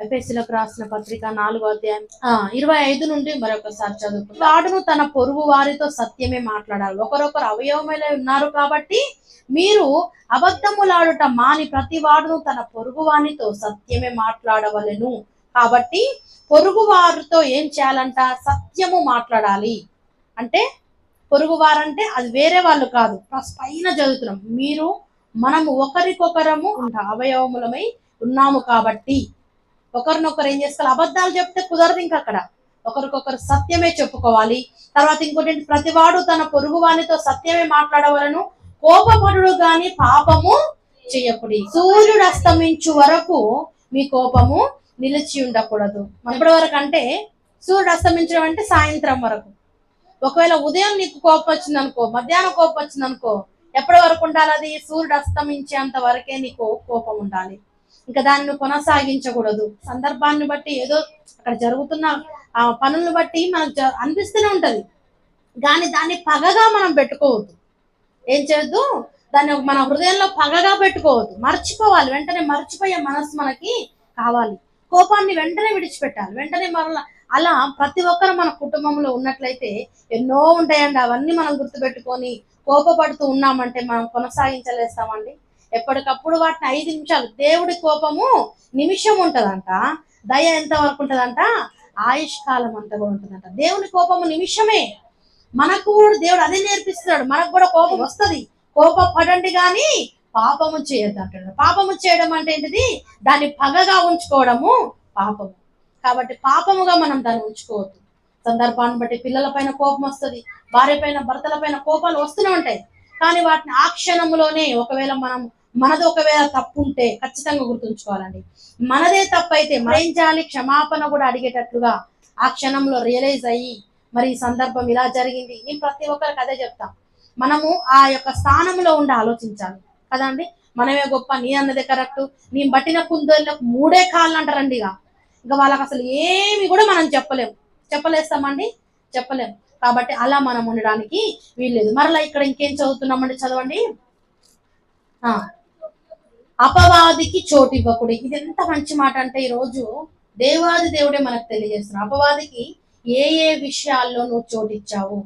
ఎఫ్ఎస్సీలకు రాసిన పత్రిక నాలుగో అధ్యాయం. ఇరవై ఐదు నుండి మరొకసారి చదువు వాడును తన పొరుగు వారితో సత్యమే మాట్లాడాలి. ఒకరొకరు అవయవమైన ఉన్నారు కాబట్టి మీరు అబద్ధములాడుట మాని ప్రతి వాడును తన పొరుగు వానితో సత్యమే మాట్లాడవలెను. కాబట్టి పొరుగు వారితో ఏం చేయాలంట? సత్యము మాట్లాడాలి. అంటే పొరుగు వారంటే అది వేరే వాళ్ళు కాదు. పైన చదువుతున్నాం. మీరు మనము ఒకరికొకరము అవయవములమై ఉన్నాము కాబట్టి ఒకరినొకరు ఏం చేసుకోవాలి అబద్ధాలు చెప్తే కుదరదు ఇంకా అక్కడ. ఒకరికొకరు సత్యమే చెప్పుకోవాలి. తర్వాత ఇంకోటి ప్రతివాడు తన పొరుగు వానితో సత్యమే మాట్లాడవలను. కోపపడు గాని పాపము చేయకూడదు సూర్యుడు అస్తమించు వరకు మీ కోపము నిలిచి ఉండకూడదు. ఎప్పటి వరకు అంటే సూర్యుడు అస్తమించడం అంటే సాయంత్రం వరకు. ఒకవేళ ఉదయం నీకు కోపం వచ్చింది అనుకో మధ్యాహ్నం కోపం వచ్చింది అనుకో ఎప్పటి వరకు ఉండాలి అది? సూర్యుడు అస్తమించేంత వరకే నీకు కోపం ఉండాలి. ఇంకా దాన్ని కొనసాగించకూడదు. సందర్భాన్ని బట్టి ఏదో అక్కడ జరుగుతున్న ఆ పనులను బట్టి మనకు అనిపిస్తూనే ఉంటది. కానీ దాన్ని పగగా మనం పెట్టుకోవద్దు. ఏం చేయొద్దు? దాన్ని మన హృదయంలో పగగా పెట్టుకోవద్దు. మర్చిపోవాలి. వెంటనే మర్చిపోయే మనసు మనకి కావాలి. కోపాన్ని వెంటనే విడిచిపెట్టాలి. వెంటనే మరలా అలా ప్రతి ఒక్కరు మన కుటుంబంలో ఉన్నట్లయితే ఎన్నో ఉంటాయండి. అవన్నీ మనం గుర్తుపెట్టుకొని కోపపడుతూ ఉన్నామంటే మనం కొనసాగించలేస్తామండి. ఎప్పటికప్పుడు వాటిని ఐదు నిమిషాలు. దేవుడి కోపము నిమిషం ఉంటదంట. దయ ఎంత వరకు ఉంటదంట? ఆయుష్ కాలం అంతా కూడా ఉంటుందంట. దేవుని కోపము నిమిషమే. మనకు కూడా దేవుడు అదే నేర్పిస్తున్నాడు. మనకు కూడా కోపం వస్తది. కోపపడండి కానీ పాపము చేయద్దు అంటాడు పాపము చేయడం అంటే ఏంటిది? దాన్ని పగగా ఉంచుకోవడము పాపము. కాబట్టి పాపముగా మనం దాన్ని ఉంచుకోవద్దు. సందర్భాన్ని బట్టి పిల్లల పైన కోపం వస్తుంది. భార్య పైన భర్తల పైన కోపాలు వస్తూనే ఉంటాయి. కానీ వాటిని ఆ క్షణంలోనే ఒకవేళ మనం మనది ఒకవేళ తప్పు ఉంటే ఖచ్చితంగా గుర్తుంచుకోవాలండి. మనదే తప్పు అయితే మనం చేయాలి? క్షమాపణ కూడా అడిగేటట్లుగా ఆ క్షణంలో రియలైజ్ అయ్యి మరి ఈ సందర్భం ఇలా జరిగింది. నేను ప్రతి ఒక్కరికి అదే చెప్తాం. మనము ఆ యొక్క స్థానంలో ఉండి ఆలోచించాలి. కదండి మనమే గొప్ప నీ అన్నదే కరెక్ట్. నేను బట్టిన కుందేళ్ళకు మూడే కాళ్ళు అంటారండి ఇక. ఇంకా వాళ్ళకి అసలు ఏమి కూడా మనం చెప్పలేము చెప్పలేస్తామండి? చెప్పలేం. కాబట్టి అలా మనం ఉండడానికి వీల్లేదు. మరలా ఇక్కడ ఇంకేం చదువుతున్నామండి? చదవండి. ఆ. అపవాదికి చోటు ఇవ్వకుడు ఇది ఎంత మంచి మాట అంటే ఈ రోజు దేవాది దేవుడే మనకు తెలియజేస్తున్నాడు అపవాదికి ఏ ఏ విషయాల్లో నువ్వు చోటు ఇచ్చావు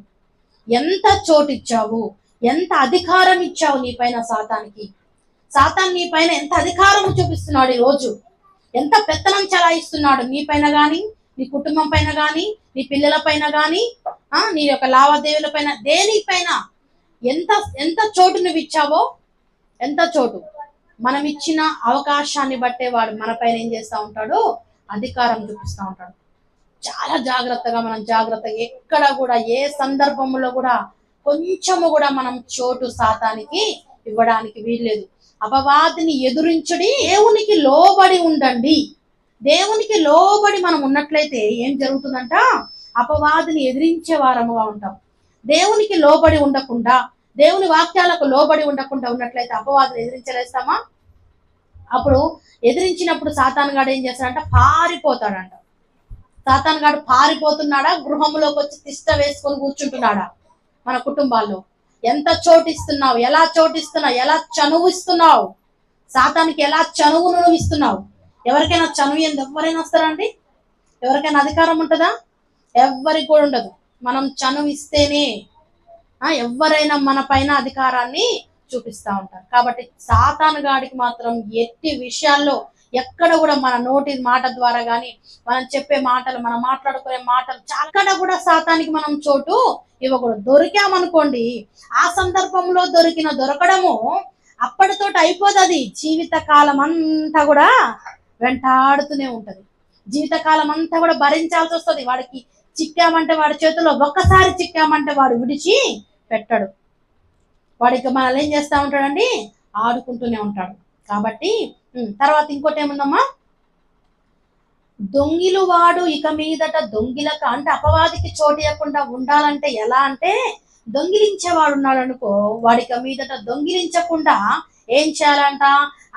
ఎంత చోటు ఇచ్చావు ఎంత అధికారం ఇచ్చావు నీ పైన సాతానికి? సాతాన్ నీ పైన ఎంత అధికారం చూపిస్తున్నాడు ఈ రోజు ఎంత పెత్తనం చలాయిస్తున్నాడు నీ పైన కానీ నీ కుటుంబం పైన కానీ నీ పిల్లల పైన కానీ ఆ నీ యొక్క లావాదేవీల పైన దేనిపైన ఎంత ఎంత చోటు నువ్వు ఇచ్చావో ఎంత చోటు? మనం ఇచ్చిన అవకాశాన్ని బట్టే వాడు మన పైన ఏం చేస్తా ఉంటాడు అధికారం చూపిస్తా ఉంటాడు. చాలా జాగ్రత్తగా మనం జాగ్రత్తగా ఎక్కడ కూడా ఏ సందర్భంలో కూడా కొంచెము కూడా మనం చోటు శాతానికి ఇవ్వడానికి వీల్లేదు. అపవాదిని ఎదురించడి దేవునికి లోబడి ఉండండి. దేవునికి లోబడి మనం ఉన్నట్లయితే ఏం జరుగుతుందంట? అపవాదిని ఎదిరించే వారముగా ఉంటాం. దేవునికి లోబడి ఉండకుండా దేవుని వాక్యాలకు లోబడి ఉండకుండా ఉన్నట్లయితే అపవాదులు ఎదిరించలేస్తామా? అప్పుడు ఎదిరించినప్పుడు సాతాన్ గాడు ఏం చేస్తాడంట? పారిపోతాడంట. సాతాన్ గాడు పారిపోతున్నాడా? గృహంలోకి వచ్చి తిష్ట వేసుకొని కూర్చుంటున్నాడా? మన కుటుంబాల్లో. ఎంత చోటిస్తున్నావు? ఎలా చోటిస్తున్నావు? ఎలా చనువు ఇస్తున్నావు సాతానికి ఎలా చనువును నువ్వు ఇస్తున్నావు ఎవరికైనా చనువు ఎందు ఎవరైనా వస్తారండి ఎవరికైనా అధికారం ఉంటుందా? ఎవ్వరికి కూడా ఉండదు. మనం చనువు ఇస్తేనే ఎవరైనా మన పైన అధికారాన్ని చూపిస్తా ఉంటారు. కాబట్టి సాతాను గాడికి మాత్రం ఎట్టి విషయాల్లో ఎక్కడ కూడా మన నోటి మాట ద్వారా కానీ మనం చెప్పే మాటలు మనం మాట్లాడుకునే మాటలు అక్కడ కూడా సాతానికి మనం చోటు ఇవ్వకూడదు. దొరికామనుకోండి ఆ సందర్భంలో దొరికిన దొరకడము అప్పటితోటి అయిపోతుంది జీవిత కాలం అంతా కూడా వెంటాడుతూనే ఉంటుంది. జీవితకాలం అంతా కూడా భరించాల్సి వస్తుంది. వాడికి చిక్కామంటే వాడి చేతిలో ఒక్కసారి చిక్కామంటే వాడు విడిచి పెట్టడు. వాడికి మనల్ని ఏం చేస్తా ఉంటాడండి? ఆడుకుంటూనే ఉంటాడు. కాబట్టి తర్వాత ఇంకోటి ఏముందమ్మా? దొంగిలు వాడు ఇక మీదట దొంగిలక అంటే అపవాదికి చోటు ఇవ్వకుండా ఉండాలంటే ఎలా అంటే దొంగిలించేవాడు ఉన్నాడు అనుకో వాడిక మీదట దొంగిలించకుండా ఏం చేయాలంట?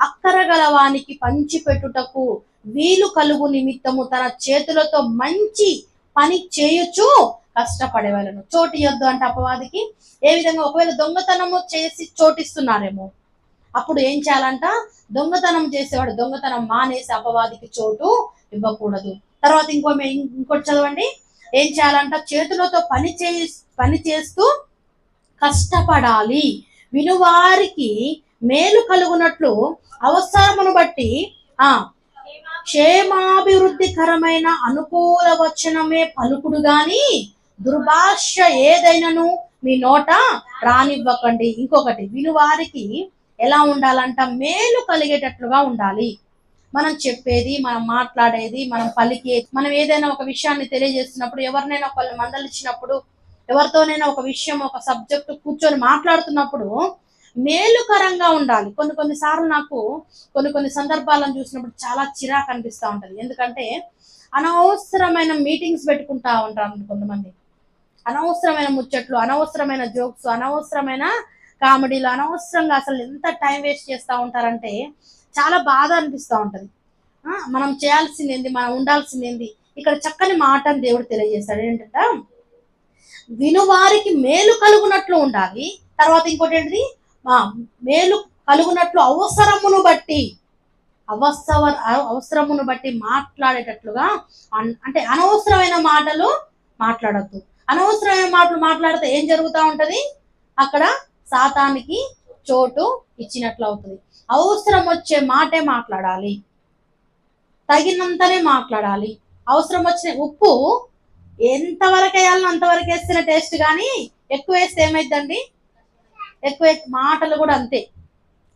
అక్కర గలవానికి పంచి పెట్టుటకు వీలు కలుగు నిమిత్తము తన చేతులతో మంచి పని చేయొచ్చు. చేయుచు కష్టపడేవాళ్ళను. చోటు ఇవ్వద్దు అంటే అపవాదికి ఏ విధంగా ఒకవేళ దొంగతనము చేసి చోటిస్తున్నారేమో. అప్పుడు ఏం చేయాలంట? దొంగతనం చేసేవాడు దొంగతనం మానేసి అపవాదికి చోటు ఇవ్వకూడదు. తర్వాత ఇంకో ఇంకోటి చదవండి. ఏం చేయాలంట? చేతులతో పని చే పని చేస్తూ కష్టపడాలి. వినువారికి మేలు కలుగునట్లు అవసరమును బట్టి ఆ క్షేమాభివృద్ధికరమైన అనుకూల వచనమే పలుకుడు గాని దుర్భాష ఏదైనాను మీ నోట రానివ్వకండి. ఇంకొకటి వినువారికి ఎలా ఉండాలంట? మేలు కలిగేటట్లుగా ఉండాలి. మనం చెప్పేది మనం మాట్లాడేది మనం పలికే మనం ఏదైనా ఒక విషయాన్ని తెలియజేస్తున్నప్పుడు ఎవరినైనా ఒకళ్ళు మందలిచ్చినప్పుడు ఎవరితోనైనా ఒక విషయం ఒక సబ్జెక్ట్ కూర్చొని మాట్లాడుతున్నప్పుడు మేలుకరంగా ఉండాలి. కొన్ని కొన్ని సార్లు నాకు కొన్ని కొన్ని సందర్భాలను చూసినప్పుడు చాలా చిరాకు అనిపిస్తూ ఉంటది. ఎందుకంటే అనవసరమైన మీటింగ్స్ పెట్టుకుంటా ఉంటారు కొంతమంది. అనవసరమైన ముచ్చట్లు అనవసరమైన జోక్స్ అనవసరమైన కామెడీలు అనవసరంగా అసలు ఎంత టైం వేస్ట్ చేస్తూ ఉంటారంటే చాలా బాధ అనిపిస్తూ ఉంటది. ఆ, మనం చేయాల్సింది ఏంది మనం ఉండాల్సింది ఏంది ఇక్కడ చక్కని మాటని దేవుడు తెలియజేస్తాడు. ఏంటంటే వినువారికి మేలు కలుగునట్లు ఉండాలి. తర్వాత ఇంకోటి ఏంటిది? మేలు కలుగునట్లు అవసరమును బట్టి అవసర అవసరమును బట్టి మాట్లాడేటట్లుగా అన్- అంటే అనవసరమైన మాటలు మాట్లాడద్దు. అనవసరమైన మాటలు మాట్లాడితే ఏం జరుగుతూ ఉంటది? అక్కడ సాతానికి చోటు ఇచ్చినట్లు అవుతుంది. అవసరం వచ్చే మాటే మాట్లాడాలి. తగినంతనే మాట్లాడాలి. అవసరం వచ్చిన ఉప్పు ఎంతవరకు వేయాలని అంతవరకు వేస్తున్న టేస్ట్ కానీ ఎక్కువ వేస్తే ఏమైందండి ఎక్కువ మాటలు కూడా అంతే.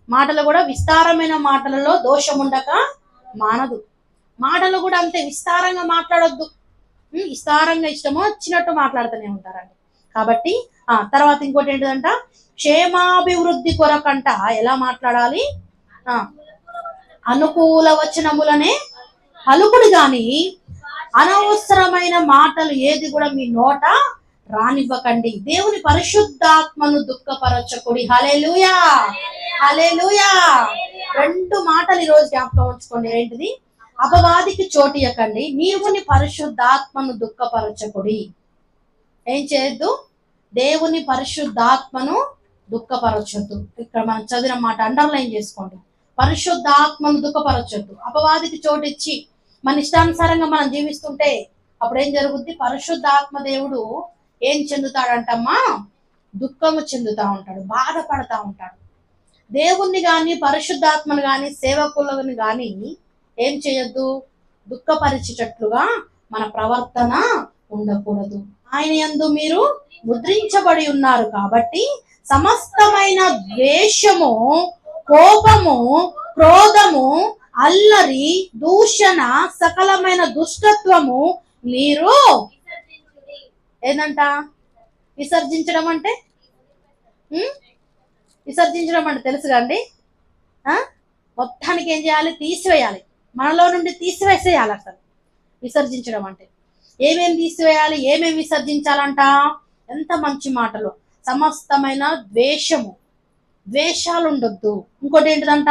మాటలు కూడా విస్తారమైన మాటలలో దోషం ఉండక మానదు. మాటలు కూడా అంతే విస్తారంగా మాట్లాడొద్దు. విస్తారంగా ఇష్టమో వచ్చినట్టు మాట్లాడుతూనే ఉంటారండి. కాబట్టి ఆ తర్వాత ఇంకోటి ఏంటిదంట? క్షేమాభివృద్ధి కొరకంట ఎలా మాట్లాడాలి? ఆ అనుకూల వచనములనే అలుకుడు గాని అనవసరమైన మాటలు ఏది కూడా మీ నోట రానివ్వకండి. దేవుని పరిశుద్ధాత్మను దుఃఖపరచకుడి. హలేలుయా హలేలుయా రెండు మాటలు ఈరోజు జ్ఞాపకం ఉంచుకోండి. ఏంటిది? అపవాదికి చోటు ఇవ్వకండి నీవుని పరిశుద్ధాత్మను దుఃఖపరచకుడి. ఏం చేయొద్దు? దేవుని పరిశుద్ధాత్మను దుఃఖపరచొద్దు. ఇక్కడ మనం చదివిన మాట అండర్లైన్ చేసుకోండి. పరిశుద్ధాత్మను దుఃఖపరచొద్దు. అపవాదికి చోటు ఇచ్చి మన ఇష్టానుసారంగా మనం జీవిస్తుంటే అప్పుడు ఏం జరుగుద్ది? పరిశుద్ధాత్మ దేవుడు ఏం చెందుతాడంటమ్మా? దుఃఖము చెందుతా ఉంటాడు. బాధపడతా ఉంటాడు. దేవుణ్ణి కానీ పరిశుద్ధాత్మను కానీ సేవకులను కానీ ఏం చేయొద్దు? దుఃఖపరిచేటట్లుగా మన ప్రవర్తన ఉండకూడదు. ఆయన యందు మీరు ముద్రించబడి ఉన్నారు కాబట్టి సమస్తమైన ద్వేషము కోపము క్రోధము అల్లరి దూషణ సకలమైన దుష్టత్వము మీరు ఏందంట? విసర్జించడం అంటే? విసర్జించడం అంటే తెలుసు కండి మొత్తానికి ఏం చేయాలి? తీసివేయాలి. మనలో నుండి తీసివేసేయాలి అసలు. విసర్జించడం అంటే. ఏమేమి తీసివేయాలి ఏమేమి విసర్జించాలంట? ఎంత మంచి మాటలు. సమస్తమైన ద్వేషము. ద్వేషాలు ఉండొద్దు ఇంకోటి ఏంటిదంట?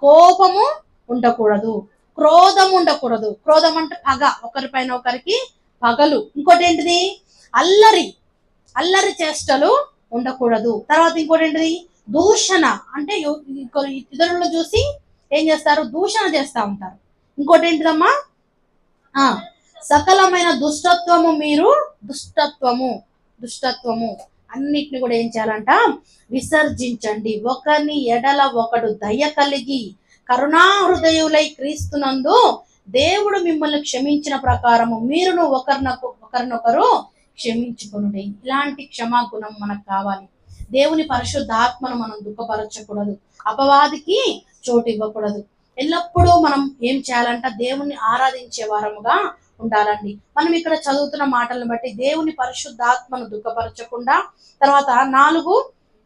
కోపము ఉండకూడదు. క్రోధం ఉండకూడదు. క్రోధం అంటే పగ. ఒకరిపైన ఒకరికి పగలు. ఇంకోటి ఏంటిది? అల్లరి. అల్లరి చేష్టలు ఉండకూడదు. తర్వాత ఇంకోటి ఏంటిది? దూషణ. అంటే ఇతరులను చూసి ఏం చేస్తారు? దూషణ చేస్తా ఉంటారు. ఇంకోటి ఏంటిదమ్మా? ఆ సకలమైన దుష్టత్వము మీరు దుష్టత్వము దుష్టత్వము. అన్నిటిని కూడా ఏం చేయాలంట? విసర్జించండి. ఒకరిని ఎడల ఒకడు దయ కలిగి కరుణా హృదయులై క్రీస్తునందు దేవుడు మిమ్మల్ని క్షమించిన ప్రకారము మీరును ఒకరినొక ఒకరినొకరు క్షమించుకునుడి. ఇలాంటి క్షమాగుణం మనకు కావాలి. దేవుని పరిశుద్ధాత్మను మనం దుఃఖపరచకూడదు. అపవాదికి చోటు ఇవ్వకూడదు. ఎల్లప్పుడూ మనం ఏం చేయాలంటే దేవుణ్ణి ఆరాధించే వారముగా ఉండాలండి. మనం ఇక్కడ చదువుతున్న మాటలను బట్టి దేవుని పరిశుద్ధాత్మను దుఃఖపరచకుండా తర్వాత నాలుగు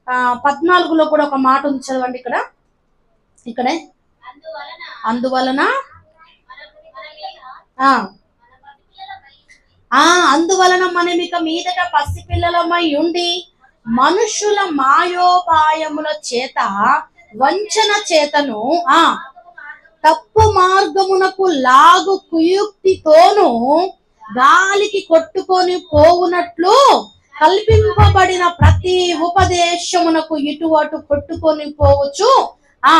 ఆ పద్నాలుగులో కూడా ఒక మాట ఉంది చదవండి ఇక్కడ. ఇక్కడే. అందువలన ఆ ఆ అందువలన మనం ఇక మీదట పసిపిల్లలమై ఉండి మనుషుల మాయోపాయముల చేత వంచన చేతను ఆ తప్పు మార్గమునకు లాగు కుయుక్తితోను గాలికి కొట్టుకొని పోవునట్లు కల్పింపబడిన ప్రతి ఉపదేశమునకు ఇటు అటు కొట్టుకొని పోవచ్చు. ఆ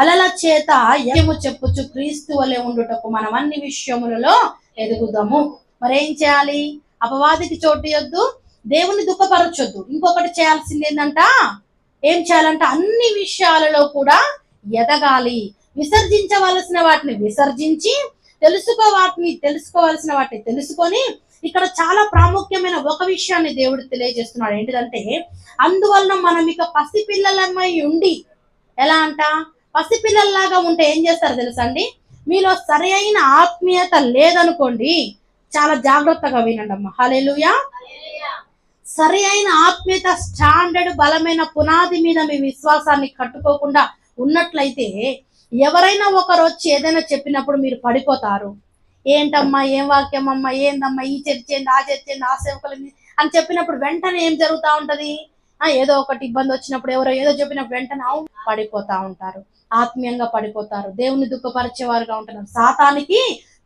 అలల చేత ఏము చెప్పుచు క్రీస్తు వలె ఉండుటకు మనం అన్ని విషయములలో ఎదుగుదాము. మరేం చేయాలి? అపవాదికి చోటు ఇవ్వద్దు దేవుని దుఃఖపరచొద్దు. ఇంకొకటి చేయాల్సింది ఏంటంట ఏం చేయాలంటే అన్ని విషయాలలో కూడా ఎదగాలి. విసర్జించవలసిన వాటిని విసర్జించి తెలుసుకో వాటిని తెలుసుకోవాల్సిన వాటిని తెలుసుకొని ఇక్కడ చాలా ప్రాముఖ్యమైన ఒక విషయాన్ని దేవుడు తెలియజేస్తున్నాడు. ఏంటిదంటే అందువలన మనం ఇక పసిపిల్లలమై ఉండి ఎలా అంట? పసిపిల్లల్లాగా ఉంటే ఏం చేస్తారు తెలుసండి మీలో సరి అయిన ఆత్మీయత లేదనుకోండి చాలా జాగ్రత్తగా వినండి అమ్మ హల్లెలూయా. సరి అయిన ఆత్మీయత స్టాండర్డ్ బలమైన పునాది మీద మీ విశ్వాసాన్ని కట్టుకోకుండా ఉన్నట్లయితే ఎవరైనా ఒకరు వచ్చి ఏదైనా చెప్పినప్పుడు మీరు పడిపోతారు. ఏంటమ్మా ఏం వాక్యం అమ్మా ఏందమ్మా ఈ చర్చ ఏంది ఆ చర్చ ఏంది ఆ సేవకులు అని చెప్పినప్పుడు వెంటనే ఏం జరుగుతా ఉంటది? ఏదో ఒకటి ఇబ్బంది వచ్చినప్పుడు ఎవరో ఏదో చెప్పినప్పుడు వెంటనే అవును పడిపోతా ఉంటారు. ఆత్మీయంగా పడిపోతారు. దేవుని దుఃఖపరిచేవారుగా ఉంటున్నారు. సాతానికి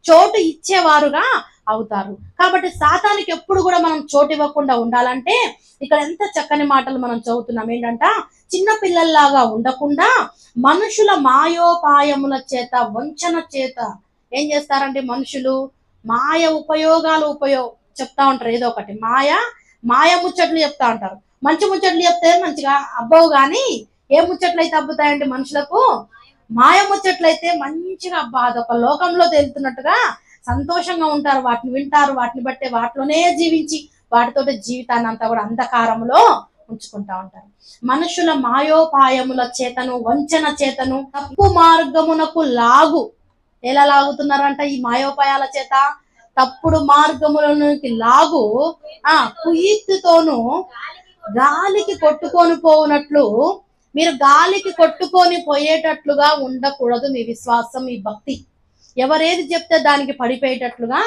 చోటు ఇచ్చేవారుగా అవుతారు. కాబట్టి సాతానికి ఎప్పుడు కూడా మనం చోటు ఇవ్వకుండా ఉండాలంటే ఇక్కడ ఎంత చక్కని మాటలు మనం చదువుతున్నాం. ఏంటంట? చిన్న పిల్లల్లాగా ఉండకుండా మనుషుల మాయోపాయముల చేత వంచన చేత ఏం చేస్తారంటే మనుషులు మాయ ఉపయోగాలు ఉపయోగ చెప్తా ఉంటారు. ఏదో ఒకటి. మాయ మాయ ముచ్చట్లు చెప్తా ఉంటారు. మంచి ముచ్చట్లు చెప్తే మంచిగా అబ్బవు కానీ ఏ ముచ్చట్లు అయితే అబ్బుతాయంటే మనుషులకు మాయ ముచ్చట్లు మంచిగా అబ్బా అదొక లోకంలో తేలుతున్నట్టుగా సంతోషంగా ఉంటారు. వాటిని వింటారు వాటిని బట్టే వాటిలోనే జీవించి వాటితో జీవితాన్ని అంతా కూడా అంధకారంలో ఉంచుకుంటా ఉంటారు. మనుషుల మాయోపాయముల చేతను వంచన చేతను తప్పు మార్గమునకు లాగు. ఎలా లాగుతున్నారంట ఈ మాయోపాయాల చేత? తప్పుడు మార్గములకి లాగు. ఆ కుయుక్తితోనూ గాలికి కొట్టుకొని పోవునట్లు మీరు గాలికి కొట్టుకొని పోయేటట్లుగా ఉండకూడదు మీ విశ్వాసం మీ భక్తి. ఎవరేది చెప్తే దానికి పడిపోయేటట్లుగా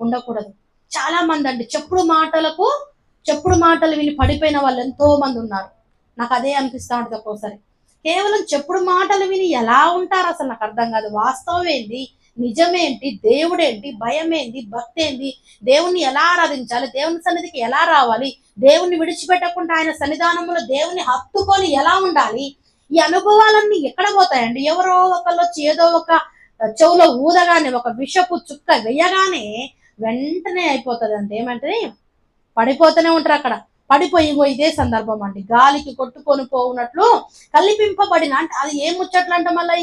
ఉండకూడదు. చాలా మంది అండి చెప్పుడు మాటలకు చెప్పుడు మాటలు విని పడిపోయిన వాళ్ళు ఎంతో మంది ఉన్నారు. నాకు అదే అనిపిస్తా ఉంటుంది ఒక్కోసారి. కేవలం చెప్పుడు మాటలు విని ఎలా ఉంటారు అసలు నాకు అర్థం కాదు. వాస్తవం ఏంది? నిజమేంటి? దేవుడేంటి? భయం ఏంటి భక్తి ఏంటి దేవుణ్ణి ఎలా ఆరాధించాలి? దేవుని సన్నిధికి ఎలా రావాలి? దేవుణ్ణి విడిచిపెట్టకుండా ఆయన సన్నిధానంలో దేవుని హత్తుకొని ఎలా ఉండాలి? ఈ అనుభవాలన్నీ ఎక్కడ పోతాయండి? ఎవరో ఒకళ్ళు వచ్చి ఏదో ఒక చెవులో ఊదగానే ఒక విషపు చుక్క వెయ్యగానే వెంటనే అయిపోతుంది అంత ఏమంటే పడిపోతూనే ఉంటారు అక్కడ. పడిపోయి ఇదే సందర్భం అండి. గాలికి కొట్టుకొని పోవునట్లు కల్పింపబడిన అంటే అది ఏం ముచ్చట్లు అంట మళ్ళీ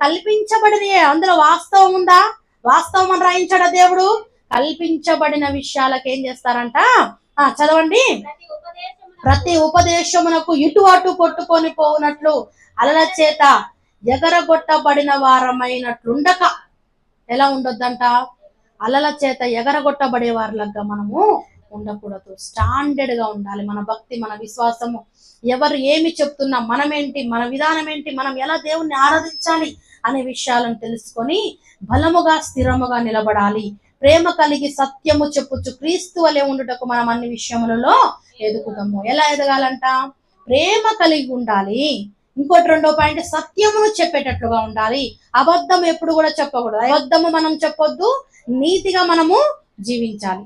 కల్పించబడిన అందులో వాస్తవం ఉందా? వాస్తవం అని రాయించాడా దేవుడు? కల్పించబడిన విషయాలకు ఏం చేస్తారంట? ఆ చదవండి. ప్రతి ఉపదేశమునకు ఇటు అటు కొట్టుకొని పోవునట్లు అలల చేత ఎగరగొట్టబడిన వారమైనట్లుండక. ఎలా ఉండొద్దంట? అలల చేత ఎగరగొట్టబడే వారిలాగా మనము ఉండకూడదు. స్టాండర్డ్గా ఉండాలి మన భక్తి మన విశ్వాసము. ఎవరు ఏమి చెప్తున్నా మనమేంటి మన విధానం ఏంటి మనం ఎలా దేవుణ్ణి ఆరాధించాలి అనే విషయాలను తెలుసుకొని బలముగా స్థిరముగా నిలబడాలి. ప్రేమ కలిగి సత్యము చెప్పుచు క్రీస్తు వలె ఉండుటకు మనం అన్ని విషయములలో ఎదుగుతాము ఎలా ఎదగాలంట? ప్రేమ కలిగి ఉండాలి. ఇంకోటి రెండో పాయింట్ సత్యమును చెప్పేటట్లుగా ఉండాలి. అబద్ధం ఎప్పుడు కూడా చెప్పకూడదు. అబద్ధము మనం చెప్పొద్దు నీతిగా మనము జీవించాలి.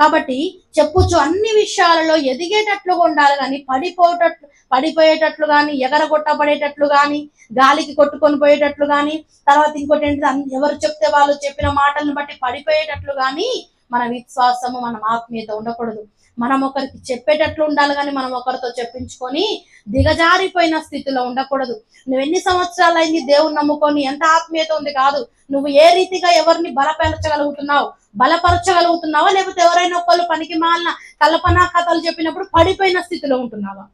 కాబట్టి చెప్పొచ్చు అన్ని విషయాలలో ఎదిగేటట్లుగా ఉండాలి కానీ పడిపోయేటట్లు పడిపోయేటట్లు కానీ ఎగరగొట్టబడేటట్లు కానీ గాలికి కొట్టుకొని పోయేటట్లు కానీ తర్వాత ఇంకోటి ఏంటి ఎవరు చెప్తే వాళ్ళు చెప్పిన మాటలను బట్టి పడిపోయేటట్లు కానీ మన విశ్వాసము మన ఆత్మీయత ఉండకూడదు. మనం ఒకరికి చెప్పేటట్లు ఉండాలి కానీ మనం ఒకరితో చెప్పించుకొని దిగజారిపోయిన స్థితిలో ఉండకూడదు. నువ్వు ఎన్ని సంవత్సరాలు అయింది దేవుని నమ్ముకొని ఎంత ఆత్మీయత ఉంది కాదు. నువ్వు ఏ రీతిగా ఎవరిని బలపరచగలుగుతున్నావు? బలపరచగలుగుతున్నావా? లేకపోతే ఎవరైనా ఒకళ్ళు పనికి మాలిన కల్పనా కథలు చెప్పినప్పుడు పడిపోయిన స్థితిలో ఉంటున్నావా?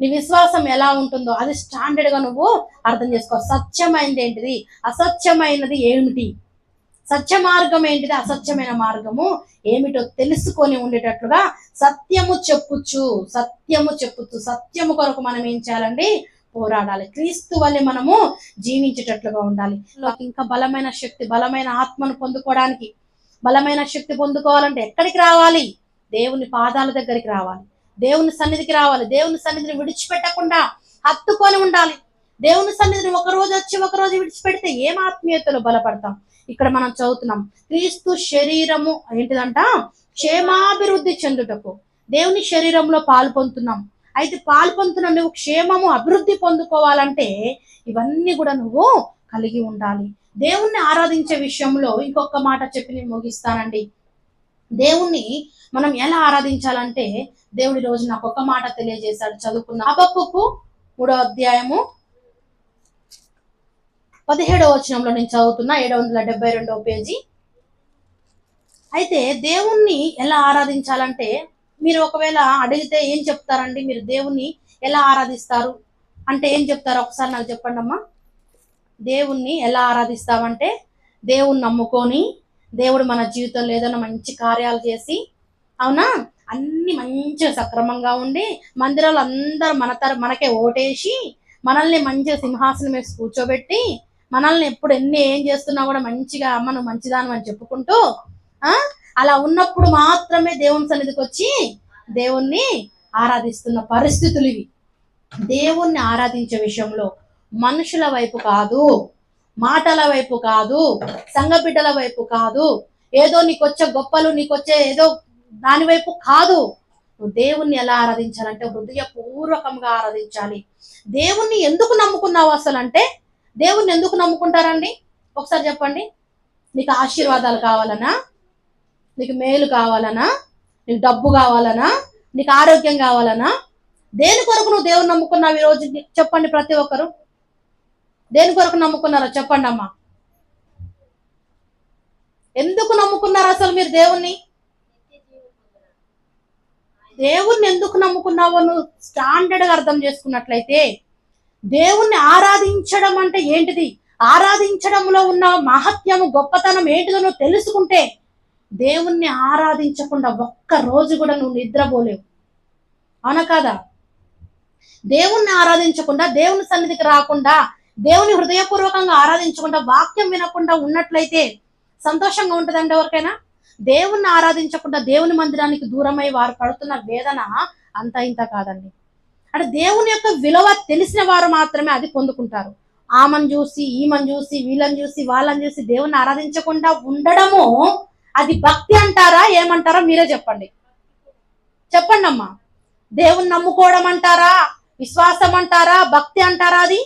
నీ విశ్వాసం ఎలా ఉంటుందో అది స్టాండర్డ్గా నువ్వు అర్థం చేసుకో. సత్యమైనది ఏంటిది? అసత్యమైనది ఏమిటి? సత్య మార్గం ఏంటిది? అసత్యమైన మార్గము ఏమిటో తెలుసుకొని ఉండేటట్లుగా సత్యము చెప్పుచ్చు సత్యము చెప్పుచ్చు సత్యము కొరకు మనం ఏం చేయాలండి? పోరాడాలి. క్రీస్తు వల్లే మనము జీవించేటట్లుగా ఉండాలి. ఇంకా బలమైన శక్తి బలమైన ఆత్మను పొందుకోవడానికి బలమైన శక్తి పొందుకోవాలంటే ఎక్కడికి రావాలి? దేవుని పాదాల దగ్గరికి రావాలి. దేవుని సన్నిధికి రావాలి. దేవుని సన్నిధిని విడిచిపెట్టకుండా హత్తుకొని ఉండాలి. దేవుని సన్నిధిని ఒక రోజు వచ్చి ఒక రోజు విడిచిపెడితే ఏం ఆత్మీయతలో బలపడతాం? ఇక్కడ మనం చదువుతున్నాం. క్రీస్తు శరీరము ఏంటిదంట? క్షేమాభివృద్ధి చెందుటకు. దేవుని శరీరంలో పాలు పొందుతున్నాం. అయితే పాల్పొందుతున్న నువ్వు క్షేమము అభివృద్ధి పొందుకోవాలంటే ఇవన్నీ కూడా నువ్వు కలిగి ఉండాలి. దేవుణ్ణి ఆరాధించే విషయంలో ఇంకొక మాట చెప్పి నేను ముగిస్తానండి. దేవుణ్ణి మనం ఎలా ఆరాధించాలంటే దేవుడి రోజు నాకు ఒక మాట తెలియజేశాడు చదువుకున్న అబప్పుకు మూడో అధ్యాయము పదిహేడవ వచనంలో నేను చదువుతున్నా ఏడు వందల డెబ్బై రెండవ పేజీ. అయితే దేవుణ్ణి ఎలా ఆరాధించాలంటే మీరు ఒకవేళ అడిగితే ఏం చెప్తారండి? మీరు దేవుణ్ణి ఎలా ఆరాధిస్తారు? అంటే ఏం చెప్తారు? ఒకసారి నాకు చెప్పండి అమ్మా దేవుణ్ణి ఎలా ఆరాధిస్తామంటే దేవుణ్ణి నమ్ముకొని దేవుడు మన జీవితంలో ఏదైనా మంచి కార్యాలు చేసి అవునా? అన్ని మంచిగా సక్రమంగా ఉండి మందిరాలు అందరూ మన తర మనకే ఓటేసి మనల్ని మంచిగా సింహాసనం వేసి కూర్చోబెట్టి మనల్ని ఎప్పుడు ఎన్ని ఏం చేస్తున్నా కూడా మంచిగా అమ్మ నువ్వు మంచిదాను అని చెప్పుకుంటూ ఆ? అలా ఉన్నప్పుడు మాత్రమే దేవుని సన్నిధికి వచ్చి దేవుణ్ణి ఆరాధిస్తున్న పరిస్థితులు ఇవి. దేవుణ్ణి ఆరాధించే విషయంలో మనుషుల వైపు కాదు మాటల వైపు కాదు సంఘబిడ్డల వైపు కాదు ఏదో నీకొచ్చే గొప్పలు నీకొచ్చే ఏదో దాని వైపు కాదు. నువ్వు దేవుణ్ణి ఎలా ఆరాధించాలంటే హృదయపూర్వకంగా ఆరాధించాలి. దేవుణ్ణి ఎందుకు నమ్ముకున్నావు అసలు అంటే దేవుణ్ణి ఎందుకు నమ్ముకుంటారండి? ఒకసారి చెప్పండి. నీకు ఆశీర్వాదాలు కావాలనా? నీకు మేలు కావాలనా? నీకు డబ్బు కావాలనా? నీకు ఆరోగ్యం కావాలనా? దేని కొరకు నువ్వు దేవుని నమ్ముకున్నావు ఈరోజు రోజు? చెప్పండి ప్రతి ఒక్కరు. దేని కొరకు నమ్ముకున్నారో చెప్పండి అమ్మా. ఎందుకు నమ్ముకున్నారు అసలు మీరు దేవుణ్ణి? దేవుణ్ణి ఎందుకు నమ్ముకున్నావో నువ్వు స్టాండర్డ్గా అర్థం చేసుకున్నట్లయితే దేవుణ్ణి ఆరాధించడం అంటే ఏంటిది? ఆరాధించడంలో ఉన్న మహత్యము గొప్పతనం ఏంటిదో నువ్వు తెలుసుకుంటే దేవుణ్ణి ఆరాధించకుండా ఒక్క రోజు కూడా నువ్వు నిద్రపోలేవు. అవునా కాదా? దేవుణ్ణి ఆరాధించకుండా దేవుని సన్నిధికి రాకుండా దేవుని హృదయపూర్వకంగా ఆరాధించకుండా వాక్యం వినకుండా ఉన్నట్లయితే సంతోషంగా ఉంటుందండి ఎవరికైనా? దేవుణ్ణి ఆరాధించకుండా దేవుని మందిరానికి దూరమై వారు పడుతున్న వేదన అంత ఇంత కాదండి. అంటే దేవుని యొక్క విలువ తెలిసిన వారు మాత్రమే అది పొందుకుంటారు. ఆమెను చూసి ఈమెను చూసి వీళ్ళని చూసి వాళ్ళని చూసి దేవుణ్ణి ఆరాధించకుండా ఉండడము అది భక్తి అంటారా ఏమంటారా మీరే చెప్పండి. చెప్పండి అమ్మా దేవుని నమ్ముకోవడం అంటారా విశ్వాసం అంటారా భక్తి అంటారా అది?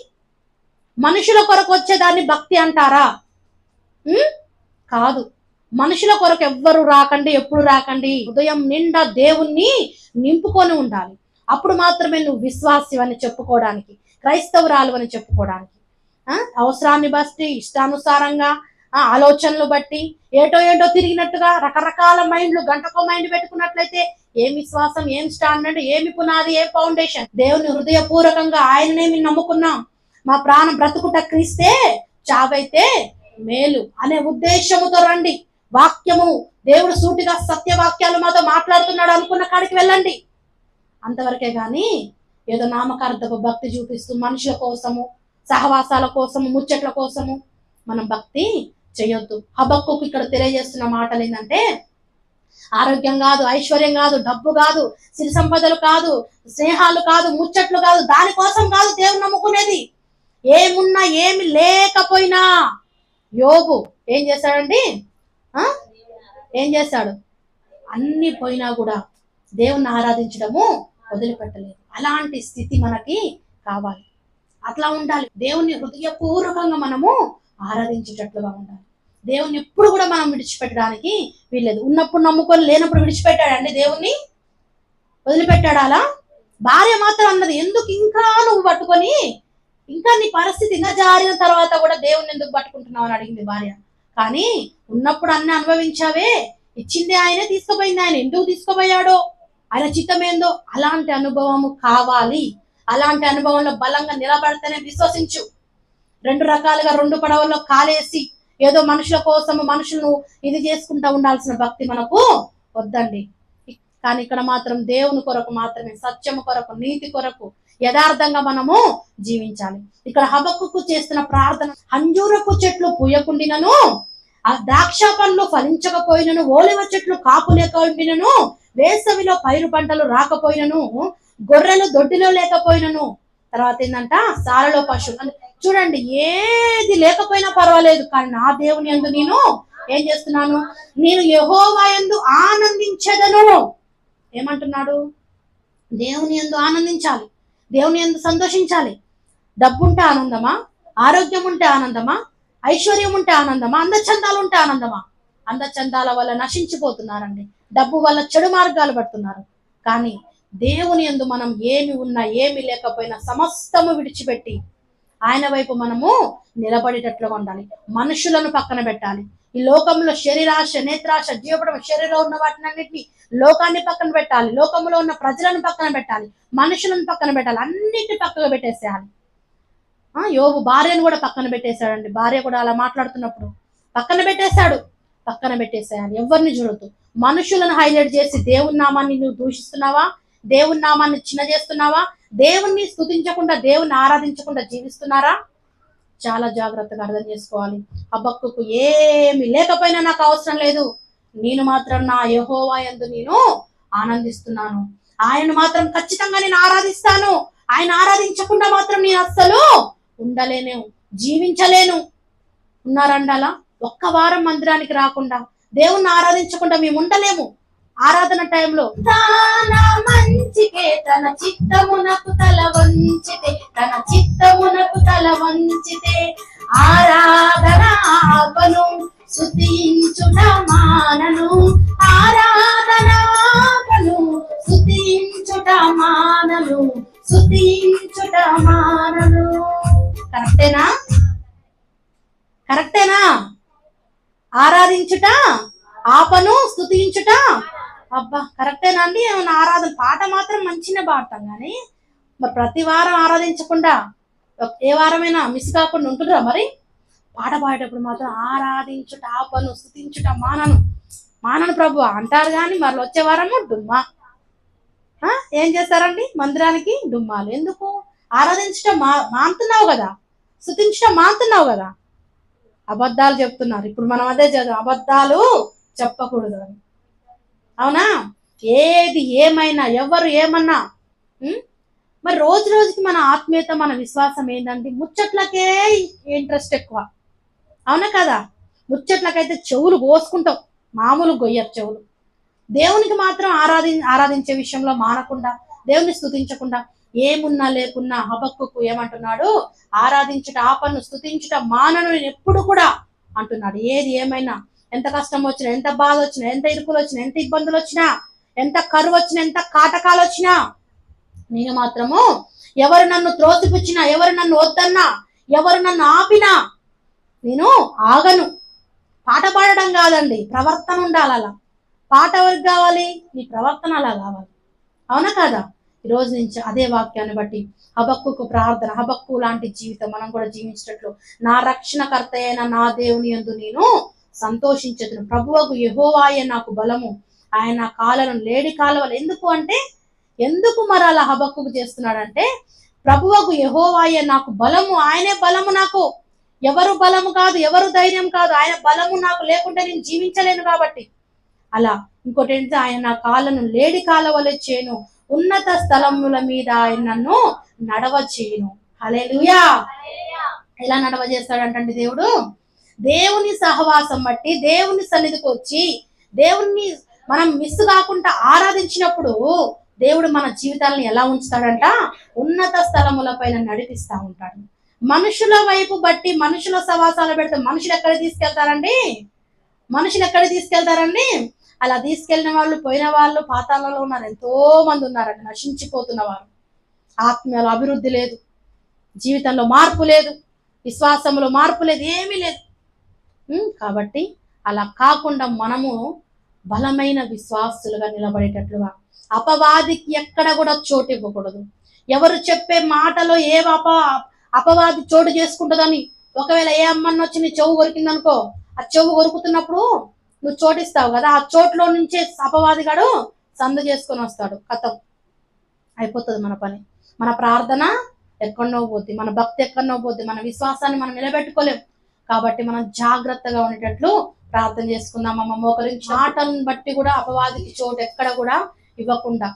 మనుషుల కొరకు వచ్చేదాన్ని భక్తి అంటారా? కాదు. మనుషుల కొరకు ఎవ్వరు రాకండి ఎప్పుడు రాకండి. ఉదయం నిండా దేవుణ్ణి నింపుకొని ఉండాలి. అప్పుడు మాత్రమే నువ్వు విశ్వాసి అని చెప్పుకోవడానికి క్రైస్తవురాలు అని చెప్పుకోవడానికి అవసరాన్ని బట్టి ఇష్టానుసారంగా ఆలోచనలు బట్టి ఏటో ఏటో తిరిగినట్టుగా రకరకాల మైండ్లు గంటకో మైండ్ పెట్టుకున్నట్లయితే ఏం విశ్వాసం ఏం స్టాండర్డ్ ఏమి పునాది ఏం ఫౌండేషన్? దేవుని హృదయపూర్వకంగా ఆయననేమి నమ్ముకున్నాం. మా ప్రాణం బ్రతుకుట క్రీస్తే చావైతే మేలు అనే ఉద్దేశముతో రండి. వాక్యము దేవుడు సూటిగా సత్యవాక్యాలు మాతో మాట్లాడుతున్నాడు అనుకున్న కాడికి వెళ్ళండి. అంతవరకే కానీ ఏదో నామకార్థపు భక్తి చూపిస్తూ మనుషుల కోసము సహవాసాల కోసము ముచ్చట్ల కోసము మనం భక్తి చేయొద్దు. హబక్కుకు ఇక్కడ తెలియజేస్తున్న మాటలు ఏంటంటే ఆరోగ్యం కాదు ఐశ్వర్యం కాదు డబ్బు కాదు సిరి సంపదలు కాదు స్నేహాలు కాదు ముచ్చట్లు కాదు దానికోసం కాదు దేవుని నమ్ముకునేది. ఏమున్నా ఏమి లేకపోయినా యోగు ఏం చేశాడండి? ఆ? ఏం చేశాడు? అన్ని పోయినా కూడా దేవుణ్ణి ఆరాధించడము వదిలిపెట్టలేదు. అలాంటి స్థితి మనకి కావాలి. అట్లా ఉండాలి. దేవుని హృదయపూర్వకంగా మనము ఆరాధించేటట్లుగా ఉండాలి. దేవుని ఎప్పుడు కూడా మనం విడిచిపెట్టడానికి వీల్లేదు. ఉన్నప్పుడు నమ్ముకొని లేనప్పుడు విడిచిపెట్టాడండి దేవుణ్ణి? వదిలిపెట్టాడు అలా భార్య మాత్రం అన్నది ఎందుకు ఇంకా నువ్వు పట్టుకొని? ఇంకా నీ పరిస్థితి ఇంకా జారిన తర్వాత కూడా దేవుణ్ణి ఎందుకు పట్టుకుంటున్నావు? అని అడిగింది భార్య. కానీ ఉన్నప్పుడు అన్ని అనుభవించావే. ఇచ్చింది ఆయనే తీసుకుపోయింది ఆయన. ఎందుకు తీసుకుపోయాడో? ఆయన చిత్తమేందో అలాంటి అనుభవము కావాలి. అలాంటి అనుభవంలో బలంగా నిలబడితేనే విశ్వసించు. రెండు రకాలుగా రెండు పడవల్లో కాలేసి ఏదో మనుషుల కోసము మనుషులను ఇది చేసుకుంటా ఉండాల్సిన భక్తి మనకు వద్దండి. కానీ ఇక్కడ మాత్రం దేవుని కొరకు మాత్రమే సత్యము కొరకు నీతి కొరకు యథార్థంగా మనము జీవించాలి. ఇక్కడ హబక్కుకు చేస్తున్న ప్రార్థన అంజూరపు చెట్లు పూయకుండినను ఆ ద్రాక్ష పండ్లు ఫలించకపోయినను ఓలివ చెట్లు కాపు లేకపోయినను వేసవిలో పైరు పంటలు రాకపోయినను గొర్రెలు దొడ్డిలో లేకపోయినను. తర్వాత ఏంటంట సారలో పశువు. చూడండి ఏది లేకపోయినా పర్వాలేదు కానీ నా దేవుని యందు నేను ఏం చేస్తున్నాను? నేను యహోవా ఎందు ఆనందించదను. ఏమంటున్నాడు? దేవుని ఎందు ఆనందించాలి. దేవుని ఎందు సంతోషించాలి. డబ్బుంటే ఆనందమా? ఆరోగ్యం ఉంటే ఆనందమా? ఐశ్వర్యం ఉంటే ఆనందమా? అందచందాలు ఉంటే ఆనందమా? అందచందాల వల్ల నశించిపోతున్నారండి. డబ్బు వల్ల చెడు మార్గాలు పడుతున్నారు. కానీ దేవుని ఎందు మనం ఏమి ఉన్నా ఏమి లేకపోయినా సమస్తము విడిచిపెట్టి ఆయన వైపు మనము నిలబడేటట్లుగా ఉండాలి. మనుషులను పక్కన పెట్టాలి. ఈ లోకంలో శరీరాశ నేత్రాశ జీవపడం శరీరంలో ఉన్న వాటిని అన్నిటిని లోకాన్ని పక్కన పెట్టాలి. లోకంలో ఉన్న ప్రజలను పక్కన పెట్టాలి. మనుషులను పక్కన పెట్టాలి. అన్నిటి పక్కన పెట్టేసేయాలి. ఆ భార్యను కూడా పక్కన పెట్టేశాడండి. భార్య కూడా అలా మాట్లాడుతున్నప్పుడు పక్కన పెట్టేశాడు. పక్కన పెట్టేశాడు. ఎవరిని చూడొద్దు. మనుషులను హైలైట్ చేసి దేవుని నామాన్ని నువ్వు దూషిస్తున్నావా? దేవుని నామాన్ని చిన్న చేస్తున్నావా? దేవుణ్ణి స్థుతించకుండా దేవుణ్ణి ఆరాధించకుండా జీవిస్తున్నారా? చాలా జాగ్రత్తగా అర్థం చేసుకోవాలి. హబక్కుకు ఏమి లేకపోయినా నాకు అవసరం లేదు. నేను మాత్రం నా యహోవా యందు నేను ఆనందిస్తున్నాను. ఆయన మాత్రం ఖచ్చితంగా నేను ఆరాధిస్తాను. ఆయన ఆరాధించకుండా మాత్రం నేను అస్సలు ఉండలేను జీవించలేను. ఉన్నారండాలా? ఒక్క వారం మందిరానికి రాకుండా దేవుణ్ణి ఆరాధించకుండా మేము ఉండలేము. ఆరాధన టైంలో తన మంచికే తన చిత్తమునకు తల వంచితే తన చిత్తమునకు తల వంచితే ఆరాధన ఆపను స్తుతించుట మానను. ఆరాధన ఆపను స్తుతించుట మానను స్తుతించుట మానను. కరెక్టేనా? కరెక్టేనా? ఆరాధించుట ఆపను స్థుతించుట అబ్బా కరెక్టేనా అండి? ఏమన్నా ఆరాధన పాట మాత్రం మంచిగా పాడతాం కానీ మరి ప్రతి వారం ఆరాధించకుండా ఏ వారమైనా మిస్ కాకుండా ఉంటుందా మరి? పాట పాడేటప్పుడు మాత్రం ఆరాధించుట ఆపను స్థుతించుట మానను. మానను ప్రభు అంటారు కానీ మరి వచ్చే వారము డుమ్మా. ఆ? ఏం చేస్తారండి? మందిరానికి డుమ్మాలు. ఎందుకు? ఆరాధించటం మా మానుతున్నావు కదా. స్తుతించటం మానుతున్నావు కదా? అబద్ధాలు చెప్తున్నారు. ఇప్పుడు మనం అదే చదువు అబద్ధాలు చెప్పకూడదు అని. అవునా? ఏది ఏమైనా ఎవరు ఏమన్నా మరి రోజు రోజుకి మన ఆత్మీయత మన విశ్వాసం ఏంటంటే ముచ్చట్లకే ఇంట్రెస్ట్ ఎక్కువ. అవునా కదా? ముచ్చట్లకైతే చెవులు కోసుకుంటాం. మామూలు గొయ్యరు చెవులు. దేవునికి మాత్రం ఆరాధి ఆరాధించే విషయంలో మానకుండా దేవుని స్థుతించకుండా ఏమున్నా లేకున్నా హబక్కుకు ఏమంటున్నాడు? ఆరాధించుట ఆపను స్తుతించుట మానను నేను ఎప్పుడు కూడా అంటున్నాడు. ఏది ఏమైనా ఎంత కష్టం వచ్చినా ఎంత బాధ వచ్చినా ఎంత ఇరుకులు వచ్చినా ఎంత ఇబ్బందులు వచ్చినా ఎంత కరువు వచ్చినా ఎంత కాటకాలు వచ్చినా నేను మాత్రము ఎవరు నన్ను త్రోసిపుచ్చినా ఎవరు నన్ను వద్దన్నా ఎవరు నన్ను ఆపినా నేను ఆగను. పాట పాడడం కాదండి ప్రవర్తన ఉండాలి అలా పాట ఎవరికి కావాలి? నీ ప్రవర్తన అలా కావాలి. అవునా కాదా? ఈ రోజు నుంచి అదే వాక్యాన్ని బట్టి హబక్కుకు ప్రార్థన హబక్కు లాంటి జీవితం మనం కూడా జీవించినట్లు నా రక్షణకర్త అయిన నా దేవుని యందు నేను సంతోషించదును. ప్రభువకు యహోవాయే నాకు బలము. ఆయన కాలను లేడి కాలువలు ఎందుకు అంటే ఎందుకు మరి అలా హబక్కు చేస్తున్నాడంటే ప్రభువకు యహోవాయే నాకు బలము. ఆయనే బలము నాకు. ఎవరు బలము కాదు ఎవరు ధైర్యం కాదు. ఆయన బలము నాకు లేకుంటే నేను జీవించలేను కాబట్టి. అలా ఇంకోటి ఏంటంటే ఆయన నా కాళ్ళను లేడి కాలవలే చేయను ఉన్నత స్థలముల మీద ఆయన నన్ను నడవ చేయను హల్లెలూయా. ఎలా నడవ చేస్తాడంటండి దేవుడు? దేవుని సహవాసం బట్టి దేవుని సన్నిధికి వచ్చి దేవుణ్ణి మనం మిస్ కాకుండా ఆరాధించినప్పుడు దేవుడు మన జీవితాలను ఎలా ఉంచుతాడంట? ఉన్నత స్థలముల పైన నడిపిస్తా ఉంటాడు. మనుషుల వైపు బట్టి మనుషుల సవాసాలు పెడితే మనుషులు ఎక్కడ తీసుకెళ్తారండి? మనుషులు ఎక్కడ తీసుకెళ్తారండి? అలా తీసుకెళ్ళిన వాళ్ళు పోయిన వాళ్ళు పాతాలలో ఉన్నారు. ఎంతో మంది ఉన్నారండి నశించిపోతున్న వారు. ఆత్మీయాలు అభివృద్ధి లేదు. జీవితంలో మార్పు లేదు. విశ్వాసంలో మార్పు లేదు. ఏమీ లేదు. కాబట్టి అలా కాకుండా మనము బలమైన విశ్వాసులుగా నిలబడేటట్లుగా అపవాదికి ఎక్కడ కూడా చోటు ఇవ్వకూడదు. ఎవరు చెప్పే మాటలో ఏ అప అపవాది చోటు చేసుకుంటుందని ఒకవేళ ఏ అమ్మన్న వచ్చి నీ చెవు కొరికిందనుకో ఆ చెవు కొరుకుతున్నప్పుడు నువ్వు చోటిస్తావు కదా ఆ చోట్లో నుంచే అపవాదిగాడు సందు చేసుకొని వస్తాడు. కథం అయిపోతుంది మన పని. మన ప్రార్థన ఎక్కడనో పోద్ది మన భక్తి ఎక్కడనో పోద్ది మన విశ్వాసాన్ని మనం నిలబెట్టుకోలేం. కాబట్టి మనం జాగ్రత్తగా ఉండేటట్లు ప్రార్థన చేసుకుందాం అమ్మ మోకరించి మాటలను బట్టి కూడా అపవాదికి చోటు ఎక్కడ కూడా ఇవ్వకుండా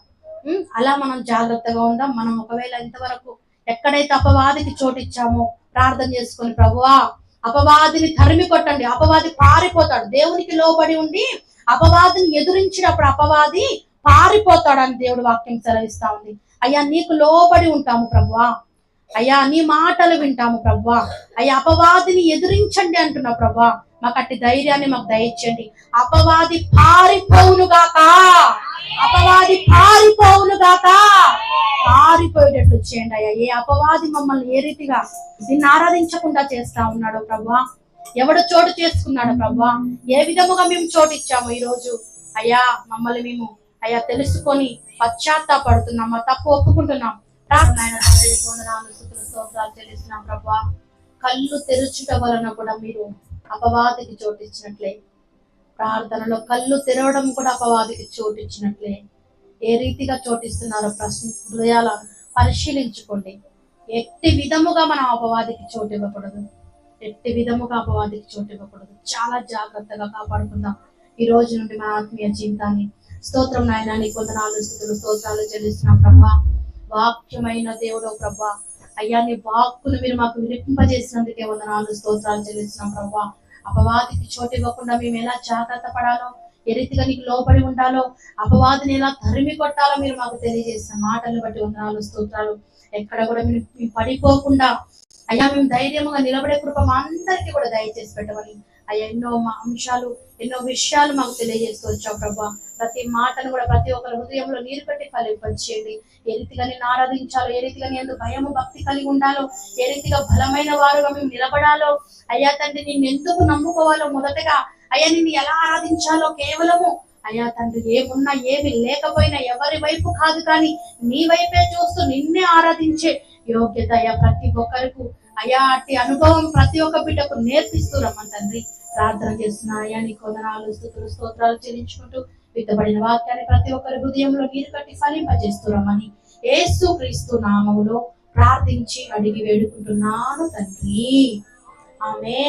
అలా మనం జాగ్రత్తగా ఉందాం. మనం ఒకవేళ ఇంతవరకు ఎక్కడైతే అపవాదికి చోటు ఇచ్చామో ప్రార్థన చేసుకొని ప్రభువా అపవాదిని తరిమి కొట్టండి. అపవాది పారిపోతాడు. దేవునికి లోబడి ఉండి అపవాదిని ఎదురించినప్పుడు అపవాది పారిపోతాడని దేవుడు వాక్యం సెలవిస్తా ఉంది. అయ్యా నీకు లోబడి ఉంటాము ప్రభువా. అయ్యా నీ మాటలు వింటాము ప్రభా అయ్యా అపవాదిని ఎదిరించండి అంటున్నా ప్రభువా మాకు అట్టి ధైర్యాన్ని మాకు దయచండి అపవాది పారిపోవునుగాక. అపవాది పారిపోవునుగాక. పారిపోయేటట్టు చేయండి అయ్యా. ఏ అపవాది మమ్మల్ని ఏ రీతిగా నిన్ను ఆరాధించకుండా చేస్తా ఉన్నాడు ప్రభా ఎవడు చోటు చేసుకున్నాడు ప్రభా ఏ విధముగా మేము చోటు ఇచ్చాము ఈ రోజు అయ్యా మమ్మల్ని మేము అయ్యా తెలుసుకొని పశ్చాత్తాపడుతున్నాం మా తప్పు ఒప్పుకుంటున్నాం. స్తోత్రాలు చెల్లిస్తున్నాం ప్రభా. కళ్ళు తెరుచుట వలన కూడా మీరు అపవాదికి చోటిచ్చినట్లే. ప్రార్థనలో కళ్ళు తెరవడం కూడా అపవాదికి చోటిచ్చినట్లే. ఏ రీతిగా చోటిస్తున్నారో ప్రశ్న హృదయాల పరిశీలించుకోండి. ఎట్టి విధముగా మనం అపవాదికి చోటు ఇవ్వకూడదు. ఎట్టి విధముగా అపవాదికి చోటు ఇవ్వకూడదు. చాలా జాగ్రత్తగా కాపాడుకుందాం. ఈ రోజు నుండి మన ఆత్మీయ జీవితాన్ని. స్తోత్రం నాయన నీ కొందనాలు స్థుతులు స్తోత్రాలు చెల్లిస్తున్నాం ప్రభా. వాక్యమైన దేవుడు ప్రభా. అయ్యా నీ వాక్కును మీరు మాకు వినిపింపజేసినందుకే వందనాలు స్తోత్రాలు చెల్లిస్తున్నాం ప్రభా. అపవాదికి చోటు ఇవ్వకుండా మేము ఎలా జాగ్రత్త పడాలో ఏ రీతిగా నీకు లోబడి ఉండాలో అపవాదిని ఎలా తరిమి కొట్టాలో మీరు మాకు తెలియజేసిన మాటలు బట్టి వందనాలు స్తోత్రాలు. ఎక్కడ కూడా మీరు మేము పడిపోకుండా అయ్యా మేము ధైర్యంగా నిలబడే కృప మా అందరికీ కూడా దయచేసి పెట్టమని అయ్యా ఎన్నో మా అంశాలు ఎన్నో విషయాలు మాకు తెలియజేస్తూ వచ్చావు ప్రభా. ప్రతి మాటను కూడా ప్రతి ఒక్కరి హృదయంలో నీరు పెట్టి ఫలింపచేయండి. ఏ రీతిగా నేను ఆరాధించాలో ఏ రీతిగా నేను భయము భక్తి కలిగి ఉండాలో ఏ రీతిగా బలమైన వారుగా మేము నిలబడాలో అయ్యా తండ్రి నిన్ను ఎందుకు నమ్ముకోవాలో మొదటగా అయ్యా నిన్ను ఎలా ఆరాధించాలో కేవలము అయ్యా తండ్రి ఏమున్నా ఏమి లేకపోయినా ఎవరి వైపు కాదు కానీ నీ వైపే చూస్తూ నిన్నే ఆరాధించే యోగ్యత అయ్యా ప్రతి ఒక్కరికి అయ్యా అట్టి అనుభవం ప్రతి ఒక్క బిడ్డకు నేర్పిస్తూ రమ్మని తండ్రి. ప్రార్థన చేస్తున్నా అయ్యా నీ కొందనాలు స్థుతులు స్తోత్రాలు చెల్లించుకుంటూ విత్తబడిన వాక్యాన్ని ప్రతి ఒక్కరి హృదయంలో నీరు కట్టి ఫలింపజేస్తూ రమ్మని ఏసు క్రీస్తు నామములో ప్రార్థించి అడిగి వేడుకుంటున్నాను తండ్రి. ఆమె